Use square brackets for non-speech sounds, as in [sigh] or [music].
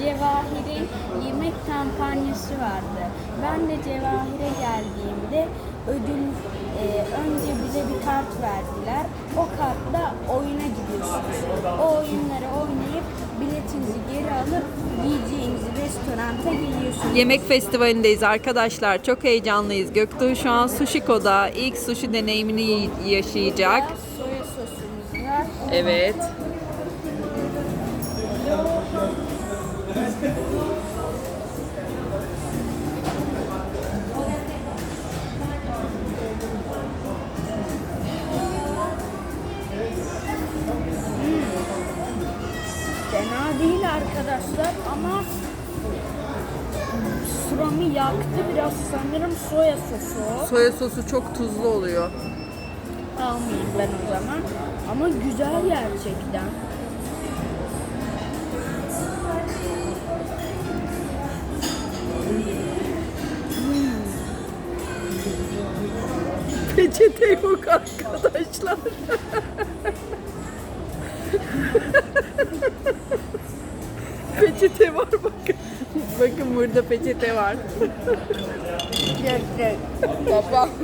Cevahir'in yemek kampanyası vardı. Ben de Cevahir'e geldiğimde ödül e, önce bize bir kart verdiler. O kartla oyuna gidiyorsunuz. O oyunları oynayıp biletinizi geri alıp yiyeceğinizi restoranta gidiyorsunuz. Yemek festivalindeyiz arkadaşlar. Çok heyecanlıyız. Göktuğ şu an Sushiko'da ilk sushi deneyimini yaşayacak. Soya sosumuz var. Evet. Fena değil arkadaşlar ama suramı yaktı biraz sanırım soya sosu. Soya sosu çok tuzlu oluyor. Almayayım ben o zaman. Ama güzel gerçekten. Peçete yok arkadaşlar. [laughs] peçete var bakın. Bakın burada peçete var. Baba.